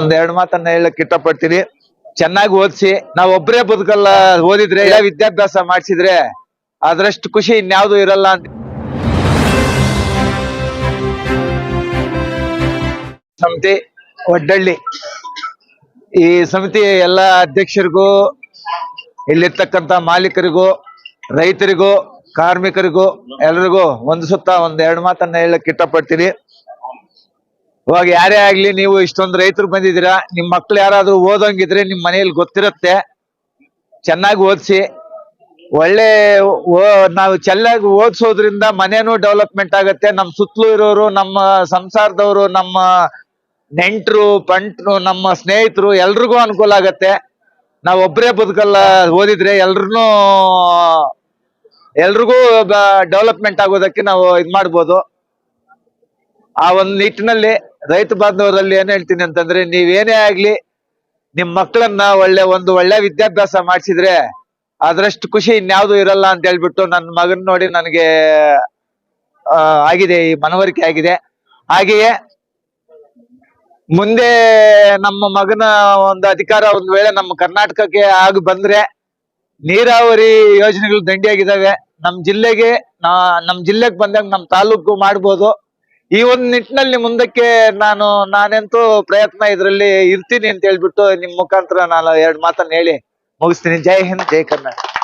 ಒಂದ್ ಎರಡ್ ಮಾತನ್ನ ಹೇಳಕ್ ಇಷ್ಟಪಡ್ತೀನಿ. ಚೆನ್ನಾಗಿ ಓದಿಸಿ. ನಾವ್ ಒಬ್ರೇ ಬದುಕಲ್ಲ, ಓದಿದ್ರೆ ಎಲ್ಲ ವಿದ್ಯಾಭ್ಯಾಸ ಮಾಡಿಸಿದ್ರೆ ಅದ್ರಷ್ಟು ಖುಷಿ ಇನ್ಯಾವ್ದು ಇರಲ್ಲ ಅಂತ. ಸಮಿತಿ ಒಡ್ಡಳ್ಳಿ. ಈ ಸಮಿತಿ ಎಲ್ಲ ಅಧ್ಯಕ್ಷರಿಗೂ ಇಲ್ಲಿರ್ತಕ್ಕಂತ ಮಾಲೀಕರಿಗೂ, ರೈತರಿಗೂ, ಕಾರ್ಮಿಕರಿಗೂ, ಎಲ್ರಿಗೂ ಒಂದು ಸುತ್ತ ಒಂದ್ ಎರಡು ಮಾತನ್ನ ಹೇಳಕ್ ಇಷ್ಟಪಡ್ತೀನಿ. ಇವಾಗ ಯಾರೇ ಆಗ್ಲಿ ನೀವು ಇಷ್ಟೊಂದು ರೈತರು ಬಂದಿದ್ದೀರಾ, ನಿಮ್ ಮಕ್ಳು ಯಾರಾದ್ರೂ ಓದಂಗಿದ್ರೆ ನಿಮ್ ಮನೇಲಿ ಗೊತ್ತಿರತ್ತೆ. ಚೆನ್ನಾಗಿ ಓದಿಸಿ. ಒಳ್ಳೆ ನಾವು ಚೆನ್ನಾಗಿ ಓದಿಸೋದ್ರಿಂದ ಮನೇನು ಡೆವಲಪ್ಮೆಂಟ್ ಆಗತ್ತೆ. ನಮ್ ಸುತ್ತಲೂ ಇರೋರು, ನಮ್ಮ ಸಂಸಾರದವರು, ನಮ್ಮ ನೆಂಟರು, ಪಂಟ್ರು, ನಮ್ಮ ಸ್ನೇಹಿತರು ಎಲ್ರಿಗೂ ಅನುಕೂಲ ಆಗತ್ತೆ. ನಾವು ಒಬ್ರೇ ಬದುಕಲ್ಲ ಓದಿದ್ರೆ ಎಲ್ರು ಎಲ್ರಿಗೂ ಡೆವಲಪ್ಮೆಂಟ್ ಆಗೋದಕ್ಕೆ ನಾವು ಇದು ಮಾಡ್ಬೋದು. ಆ ಒಂದು ನಿಟ್ಟಿನಲ್ಲಿ ರೈತ ಬಾಂಧವರಲ್ಲಿ ಏನ್ ಹೇಳ್ತೀನಿ ಅಂತಂದ್ರೆ ನೀವೇನೇ ಆಗ್ಲಿ ನಿಮ್ ಮಕ್ಕಳನ್ನ ಒಳ್ಳೆ ಒಂದು ಒಳ್ಳೆ ವಿದ್ಯಾಭ್ಯಾಸ ಮಾಡಿಸಿದ್ರೆ ಅದ್ರಷ್ಟು ಖುಷಿ ಇನ್ಯಾವ್ದು ಇರಲ್ಲ ಅಂತ ಹೇಳ್ಬಿಟ್ಟು ನನ್ನ ಮಗನ್ ನೋಡಿ ನನಗೆ ಆಗಿದೆ, ಈ ಮನವರಿಕೆ ಆಗಿದೆ. ಹಾಗೆಯೇ ಮುಂದೆ ನಮ್ಮ ಮಗನ ಒಂದು ಅಧಿಕಾರ ಒಂದು ವೇಳೆ ನಮ್ಮ ಕರ್ನಾಟಕಕ್ಕೆ ಆಗಿ ಬಂದ್ರೆ ನೀರಾವರಿ ಯೋಜನೆಗಳು ದಂಡಿಯಾಗಿದ್ದಾವೆ ನಮ್ ಜಿಲ್ಲೆಗೆ ನಮ್ ಜಿಲ್ಲೆಗೆ ಬಂದಾಗ ನಮ್ ತಾಲೂಕು ಮಾಡ್ಬೋದು. ಈ ಒಂದ್ ನಿಟ್ಟಿನಲ್ಲಿ ಮುಂದಕ್ಕೆ ನಾನು, ನಾನೆಂತೂ ಪ್ರಯತ್ನ ಇದ್ರಲ್ಲಿ ಇರ್ತೀನಿ ಅಂತ ಹೇಳ್ಬಿಟ್ಟು ನಿಮ್ ಮುಖಾಂತರ ನಾನು ಎರಡ್ ಮಾತನ್ನ ಹೇಳಿ ಮುಗಿಸ್ತೀನಿ. ಜೈ ಹಿಂದ್, ಜೈ ಕರ್ನಾಟಕ.